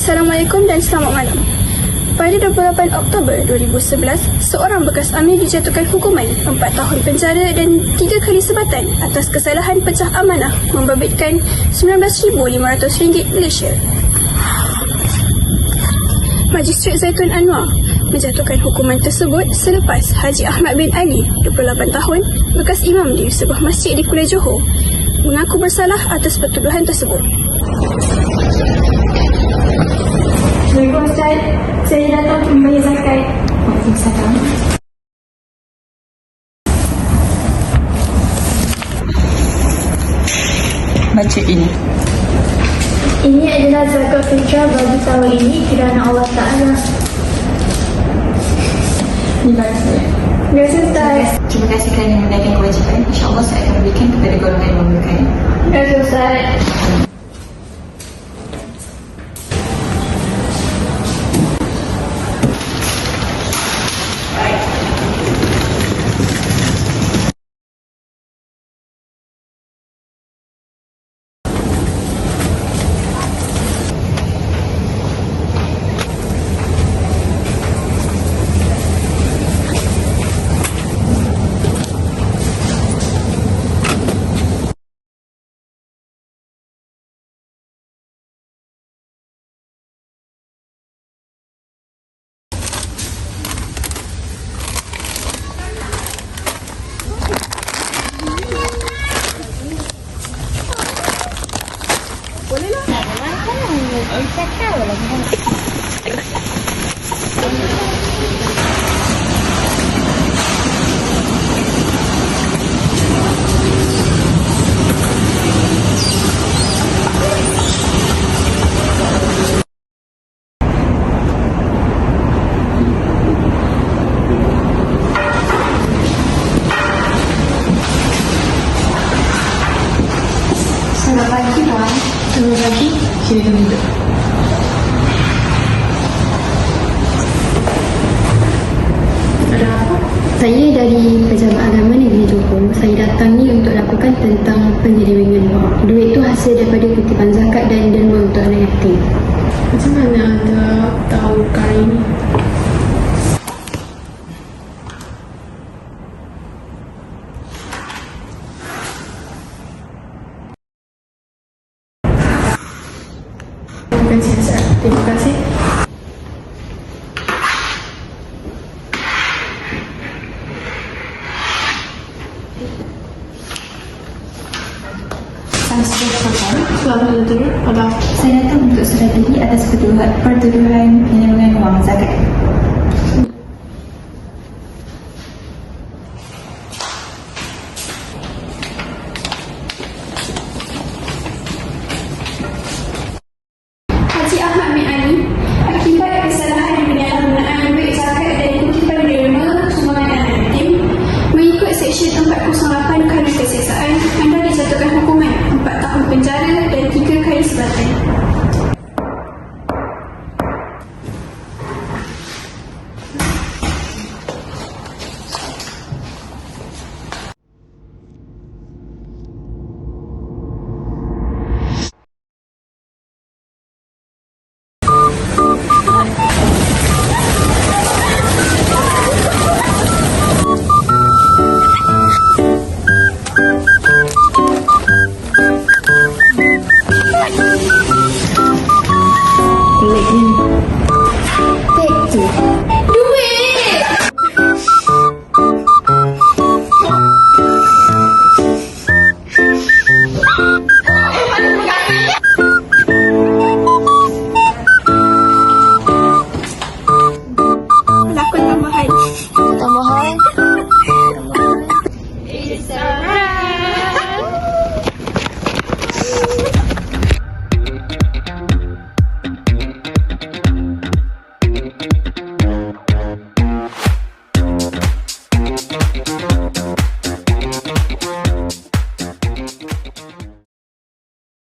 Assalamualaikum dan selamat malam. Pada 28 Oktober 2011, seorang bekas amir dijatuhkan hukuman 4 tahun penjara dan 3 kali sebatan atas kesalahan pecah amanah membabitkan RM19,500 Malaysia. Magistrat Zaitun Anwar menjatuhkan hukuman tersebut selepas Haji Ahmad bin Ali, 28 tahun, bekas imam di sebuah masjid di Kuala Johor, mengaku bersalah atas pertuduhan tersebut. Assalamualaikum Ustaz. Saya datang untuk membayar zakat. Waalaikumsalam. Baca ini. Ini adalah zakat fitrah bagi tahun ini kerana Allah Ta'ala. Dibaca. Terima kasih Ustaz. Terima kasih kerana menunaikan kewajipan. InsyaAllah saya akan berikan kepada golongan yang memerlukan. Terima kasih Ustaz. Selamat pagi, Puan. Selamat Saya dari Pejabat Agama Negeri Johor. Saya datang ni untuk laporkan tentang penyelewengan wang. Duit tu hasil daripada kutipan zakat dan derma untuk anak yatim. Macam mana anda tahu perkara ini? Bukan siasat. Terima kasih. Saya datang. Untuk serah diri atas pertuduhan, penyelewengan wang zakat. lệ nhân